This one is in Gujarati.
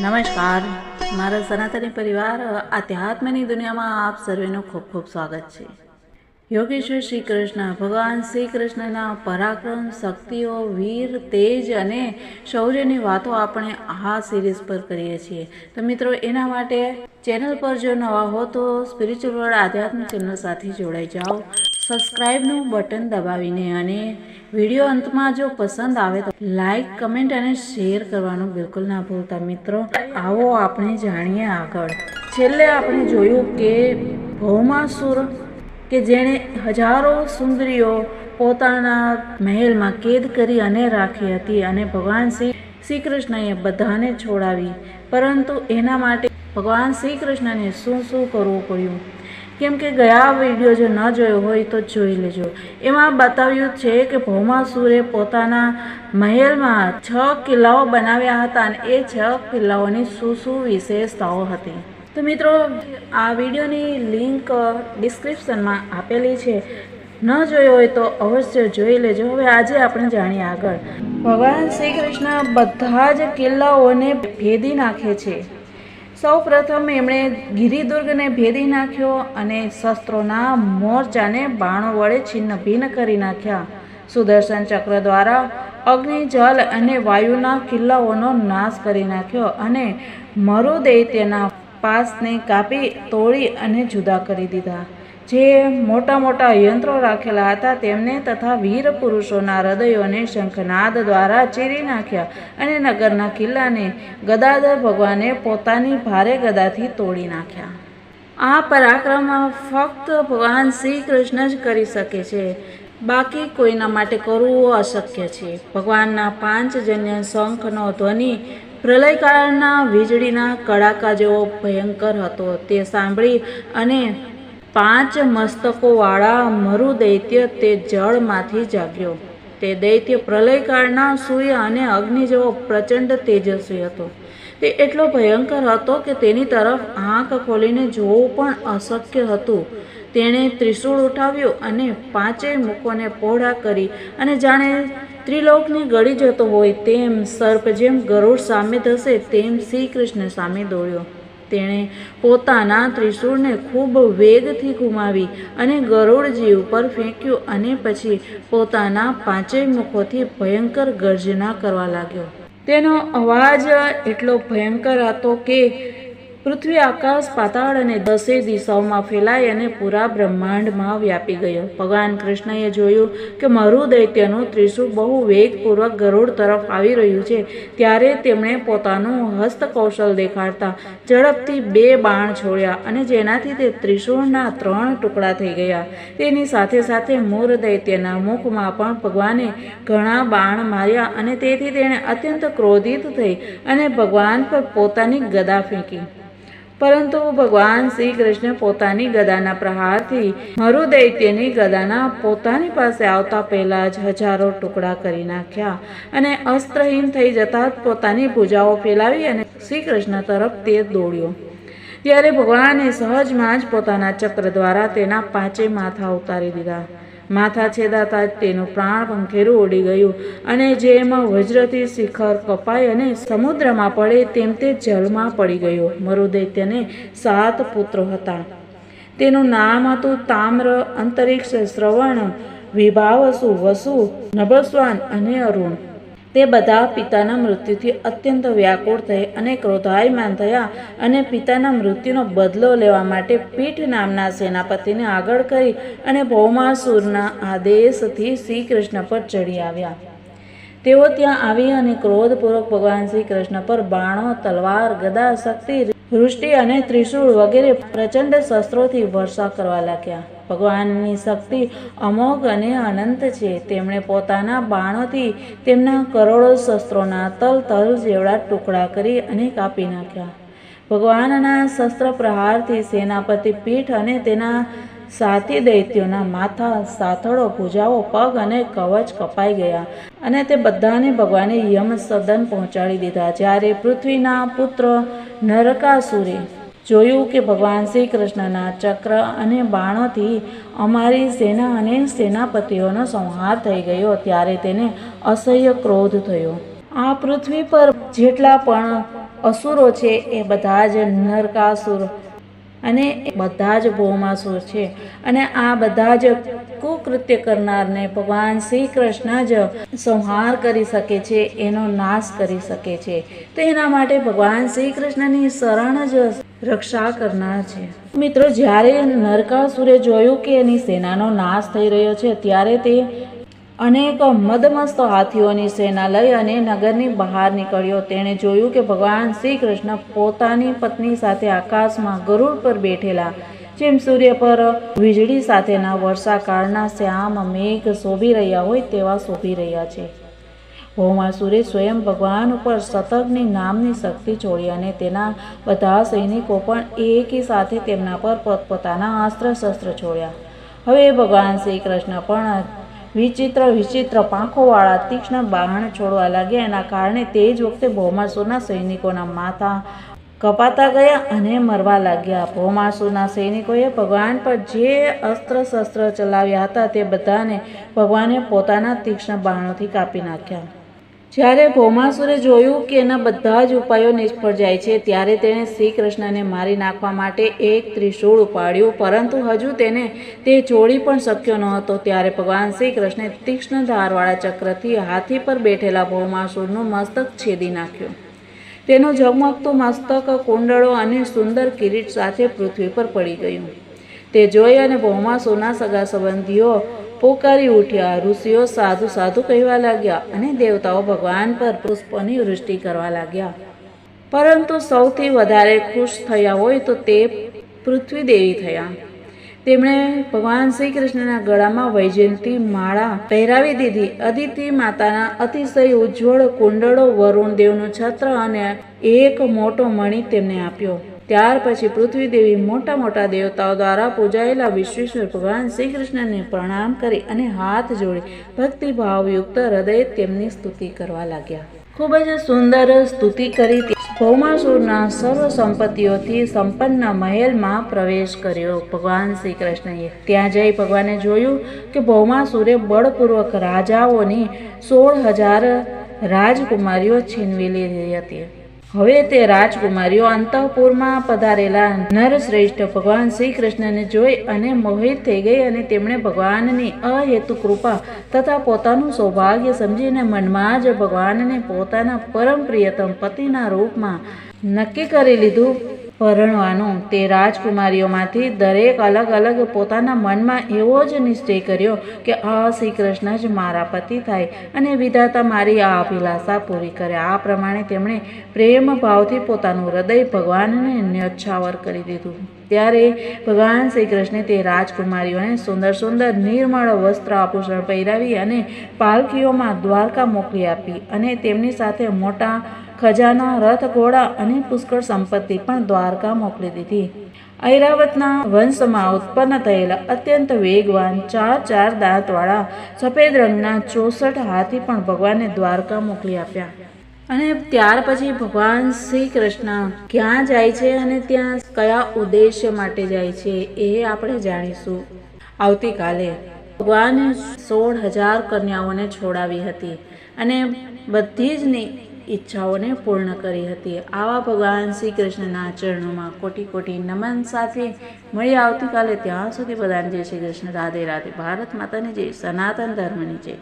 નમસ્કાર. મારા સનાતની પરિવાર, આધ્યાત્મની દુનિયામાં આપ સર્વેનું ખૂબ ખૂબ સ્વાગત છે. યોગેશ્વર શ્રી કૃષ્ણ, ભગવાન શ્રી કૃષ્ણના પરાક્રમ, શક્તિઓ, વીર, તેજ અને શૌર્યની વાતો આપણે આ સિરીઝ પર કરીએ છીએ. તો મિત્રો, એના માટે ચેનલ પર જો નવા હો તો સ્પિરિચ્યુઅલ આધ્યાત્મ ચેનલ સાથે જોડાઈ જાઓ. સબસ્ક્રાઇબનું બટન દબાવીને અને વીડિયો અંતમાં જો પસંદ આવે તો લાઈક કમેન્ટ અને શેર કરવાનું બિલકુલ ના ભૂલતા. મિત્રો, આવો આપણે જાણીએ આગળ. છેલ્લે આપણે જોયું કે ભૌમાસુર કે જેણે હજારો સુંદરીઓ પોતાના મહેલમાં કેદ કરી અને રાખી હતી અને ભગવાન શ્રી શ્રી કૃષ્ણએ બધાને છોડાવી. પરંતુ એના માટે ભગવાન શ્રી કૃષ્ણને શું શું કરવું પડ્યું? કેમ કે ગયા વીડિયો જો ન જોયો હોય તો જોઈ લેજો. એમાં બતાવ્યું છે કે ભૌમાસુરે પોતાના મહેલમાં છ કિલ્લાઓ બનાવ્યા હતા અને એ છ કિલ્લાઓની શું શું વિશેષતાઓ હતી. તો મિત્રો, આ વિડીયોની લિંક ડિસ્ક્રિપ્શનમાં આપેલી છે. ન જોયો હોય તો અવશ્ય જોઈ લેજો. હવે આજે આપણે જાણીએ આગળ. ભગવાન શ્રી કૃષ્ણ બધા જ કિલ્લાઓને ભેદી નાખે છે. સૌ પ્રથમ એમણે ગિરિદુર્ગને ભેદી નાખ્યો અને શસ્ત્રોના મોરચાને બાણો વડે છિન્ન ભિન્ન કરી નાખ્યા. સુદર્શન ચક્ર દ્વારા અગ્નિ, જલ અને વાયુના કિલ્લાઓનો નાશ કરી નાખ્યો અને મરુદૈત્યના પાસને કાપી, તોડી અને જુદા કરી દીધા. જે મોટા મોટા યંત્રો રાખેલા હતા, તેમને તથા વીર પુરુષોના હૃદયોને શંખનાદ દ્વારા ચીરી નાખ્યા અને નગરના કિલ્લાને ગદાધર ભગવાને પોતાની ભારે ગદાથી તોડી નાખ્યા. આ પરાક્રમ ફક્ત ભગવાન શ્રી કૃષ્ણ જ કરી શકે છે. બાકી કોઈના માટે કરવું અશક્ય છે. ભગવાનના પાંચજન્ય શંખનો ધ્વનિ પ્રલયકાળના વીજળીના કડાકા જેવો ભયંકર હતો. તે સાંભળી અને પાંચ મસ્તકોવાળા મરુ દૈત્ય તે જળમાંથી જાગ્યો. તે દૈત્ય પ્રલયકાળના સૂર્ય અને અગ્નિ જેવો પ્રચંડ તેજસ્વી હતો. તે એટલો ભયંકર હતો કે તેની તરફ આંખ ખોલીને જોવું પણ અશક્ય હતું. તેણે ત્રિશૂળ ઉઠાવ્યું અને પાંચેય મુખોને પહોળા કરી અને જાણે ત્રિલોકને ગળી જતો હોય તેમ સર્પ જેમ ગરુડ સામે થશે તેમ શ્રી કૃષ્ણ સામે દોડ્યો. તેણે પોતાના ત્રિશૂળને ખૂબ વેગથી ઘુમાવી અને ગરુડજી ઉપર ફેંક્યું અને પછી પોતાના પાંચેય મુખોથી ભયંકર ગર્જના કરવા લાગ્યો. તેનો અવાજ એટલો ભયંકર હતો કે પૃથ્વી આકાશ, પાતાળ અને દસે દિશાઓમાં ફેલાઈ અને પૂરા બ્રહ્માંડમાં વ્યાપી ગયો. ભગવાન કૃષ્ણએ જોયું કે મારું દૈત્યનું ત્રિશૂળ બહુ વેગપૂર્વક ગરુડ તરફ આવી રહ્યું છે. ત્યારે તેમણે પોતાનું હસ્તકૌશલ દેખાડતા ઝડપથી બે બાણ છોડ્યા અને જેનાથી તે ત્રિશૂળના ત્રણ ટુકડા થઈ ગયા. તેની સાથે સાથે મૂર દૈત્યના મુખમાં પણ ભગવાને ઘણા બાણ માર્યા અને તેથી તેણે અત્યંત ક્રોધિત થઈ અને ભગવાન પર પોતાની ગદા ફેંકી. પરંતુ ભગવાન શ્રી કૃષ્ણ પોતાની ગદાના પ્રહારથી મરુ દૈત્યની ગદાના પોતાની પાસે આવતા પહેલા જ હજારો ટુકડા કરી નાખ્યા અને અસ્ત્રહીન થઈ જતા પોતાની ભૂજાઓ ફેલાવી અને શ્રી કૃષ્ણ તરફ તે દોડ્યો. ત્યારે ભગવાને સહજમાં જ પોતાના ચક્ર દ્વારા તેના પાંચે માથા ઉતારી દીધા. માથા છેદાતા તેનું પ્રાણ પંખેરું ઉડી ગયું અને જેમ વજ્રથી શિખર કપાય અને સમુદ્રમાં પડે તેમ તે જળમાં પડી ગયો. મરુદૈત્યને સાત પુત્રો હતા. તેનું નામ હતું તામ્ર, અંતરિક્ષ શ્રવણ, વિભાવસુ, વસુ, નભસ્વાન અને અરુણ. તે બધા પિતાના મૃત્યુથી અત્યંત વ્યાકુળ થઈ અને ક્રોધાયમાન થયા અને પિતાના મૃત્યુનો બદલો લેવા માટે પીઠ નામના સેનાપતિને આગળ કરી અને ભૌમાસુરના આદેશથી શ્રી કૃષ્ણ પર ચડી આવ્યા. તેઓ ત્યાં આવી અને ક્રોધપૂર્વક ભગવાન શ્રી કૃષ્ણ પર બાણો, તલવાર, ગદા, શક્તિ વૃષ્ટિ અને ત્રિશૂળ વગેરે પ્રચંડ શસ્ત્રોથી વર્ષા કરવા લાગ્યા. ભગવાનની શક્તિ અમોઘ અને અનંત છે. તેમણે પોતાના બાણોથી તેમના કરોડો શસ્ત્રોના તલ તલ જેવડા ટુકડા કરી અને કાપી નાખ્યા. ભગવાનના શસ્ત્ર પ્રહારથી સેનાપતિ પીઠ અને તેના સાથી દૈત્યોના માથા, સાથળો, ભૂજાઓ, પગ અને કવચ કપાઈ ગયા અને તે બધાને ભગવાને યમ સદન પહોંચાડી દીધા. જ્યારે પૃથ્વીના પુત્ર નરકાસુરે જોયું કે ભગવાન શ્રી કૃષ્ણના ચક્ર અને બાણોથી અમારી સેના અને સેનાપતિઓનો સંહાર થઈ ગયો ત્યારે તેને અસહ્ય ક્રોધ થયો. આ પૃથ્વી પર જેટલા પણ અસુરો છે એ બધા જ નરકાસુર અને બધા જ ભોમાસુર છે. અને આ બધા જ કુકૃત્ય કરનારને ભગવાન શ્રી કૃષ્ણ જ સંહાર કરી શકે છે, એનો નાશ કરી શકે છે. તો એના માટે ભગવાન શ્રી કૃષ્ણની શરણ જ રક્ષા કરનાર છે. મિત્રો, જ્યારે નરકાસુરે જોયું કે એની સેનાનો નાશ થઈ રહ્યો છે, ત્યારે તે અનેક મદમસ્ત હાથીઓની સેના લઈ અને નગરની બહાર નીકળ્યો. તેણે જોયું કે ભગવાન શ્રી કૃષ્ણ પોતાની પત્ની સાથે આકાશમાં ગરુડ પર બેઠેલા, જેમ સૂર્ય પર વીજળી સાથેના વર્ષાકાળના શ્યામ મેઘ શોભી રહ્યા હોય તેવા શોભી રહ્યા છે. ભૌમાસુરે સ્વયં ભગવાન ઉપર શતકની નામની શક્તિ છોડી અને તેના બધા સૈનિકો પણ એકી સાથે તેમના પર પોતપોતાના અસ્ત્ર શસ્ત્ર છોડ્યા. હવે ભગવાન શ્રી કૃષ્ણ પણ વિચિત્ર વિચિત્ર પાંખોવાળા તીક્ષ્ણ બાહણ છોડવા લાગ્યા. એના કારણે તે જ વખતે ભૌમાસુરના સૈનિકોના માથા કપાતા ગયા અને મરવા લાગ્યા. ભૌમાસુરના સૈનિકોએ ભગવાન પર જે અસ્ત્ર શસ્ત્ર ચલાવ્યા હતા તે બધાને ભગવાને પોતાના તીક્ષ્ણ બાણોથી કાપી નાખ્યા. જ્યારે ભૌમાસુરે જોયું કે એના બધા જ ઉપાયો નિષ્ફળ જાય છે, ત્યારે તેણે શ્રી કૃષ્ણને મારી નાખવા માટે એક ત્રિશૂળ ઉપાડ્યું. પરંતુ હજુ તેને તે જોડી પણ શક્યો ન હતો. ત્યારે ભગવાન શ્રી કૃષ્ણે તીક્ષ્ણ ધારવાળા ચક્રથી હાથી પર બેઠેલા ભૌમાસુરનું મસ્તક છેદી નાખ્યું. તેનું ઝગમગતું મસ્તક, કુંડળો અને સુંદર કિરીટ સાથે પૃથ્વી પર પડી ગયું. તે જોઈ અને ભૌમાસુરના સગા સંબંધીઓ પોકારી ઉઠ્યા. ઋષિઓ સાધુ સાધુ કહેવા લાગ્યા અને દેવતાઓ ભગવાન પર પુષ્પોની વૃષ્ટિ કરવા લાગ્યા. પરંતુ સૌથી વધારે ખુશ થયા હોય તો તે પૃથ્વી દેવી થયા. તેમણે ભગવાન શ્રી કૃષ્ણના ગળામાં વૈજયંતી માળા પહેરાવી દીધી. અદિતિ માતાના અતિશય ઉજ્જવળ કુંડળો વરુણ દેવનું છત્ર અને એક મોટો મણિ તેમને આપ્યો. ત્યાર પછી પૃથ્વી દેવી મોટા મોટા દેવતાઓ દ્વારા પૂજાયેલા વિશ્વેશ્વર ભગવાન શ્રી કૃષ્ણને પ્રણામ કરી અને હાથ જોડી ભક્તિભાવયુક્ત હૃદય તેમની સ્તુતિ કરવા લાગ્યા. ખૂબ જ સુંદર સ્તુતિ કરી ભૌમાસુરના સર્વ સંપત્તિઓથી સંપન્ન મહેલમાં પ્રવેશ કર્યો. ભગવાન શ્રી કૃષ્ણએ ત્યાં જઈ ભગવાને જોયું કે ભૌમાસુરે બળપૂર્વક રાજાઓની સોળ હજાર રાજકુમારીઓ છીનવી લીધી હતી. હવે તે રાજકુમારીઓ અંતઃપુરમાં પધારેલા નરશ્રેષ્ઠ ભગવાન શ્રી કૃષ્ણને જોઈ અને મોહિત થઈ ગઈ અને તેમણે ભગવાનની અહેતુ કૃપા તથા પોતાનું સૌભાગ્ય સમજીને મનમાં જ ભગવાનને પોતાના પરમ પ્રિયતમ પતિના રૂપમાં નક્કી કરી લીધું. પરણવાનું. તે રાજકુમારીઓમાંથી દરેક અલગ અલગ પોતાના મનમાં એવો જ નિશ્ચય કર્યો કે આ શ્રી કૃષ્ણ જ મારા પતિ થાય અને વિધાતા મારી આ અભિલાષા પૂરી કરે. આ પ્રમાણે તેમણે પ્રેમ ભાવથી પોતાનું હૃદય ભગવાનને ન્યચ્છાવર કરી દીધું. ત્યારે ભગવાન શ્રી કૃષ્ણે તે રાજકુમારીઓને સુંદર સુંદર નિર્મળ વસ્ત્ર આભૂષણ પહેરાવી અને પાલખીઓમાં દ્વારકા મોકલી આપી અને તેમની સાથે મોટા ખજાના રથ ઘોડા અને પુષ્કળ સંપત્તિ પણ દ્વારકા મોકલી દીધી. ઐરાવતના વંશમાં ઉત્પન્ન થયેલા અત્યંત વેગવાન ચાર ચાર દાંતવાળા સફેદ રંગના ચોસઠ હાથી પણ ભગવાને દ્વારકા મોકલી આપ્યા. અને ત્યાર પછી ભગવાન શ્રી કૃષ્ણ ક્યાં જાય છે અને ત્યાં કયા ઉદ્દેશ્ય માટે જાય છે એ આપણે જાણીશું. આવતીકાલે ભગવાને સોળ હજાર કન્યાઓને છોડાવી હતી અને બધી જની ઈચ્છાઓને પૂર્ણ કરી હતી. આવા ભગવાન શ્રી કૃષ્ણના ચરણોમાં કોટી કોટી નમન સાથે મળી આવતીકાલે ત્યાં સુધી બધાને જય શ્રી કૃષ્ણ. રાધે રાધે. ભારત માતાની જય. સનાતન ધર્મની જય.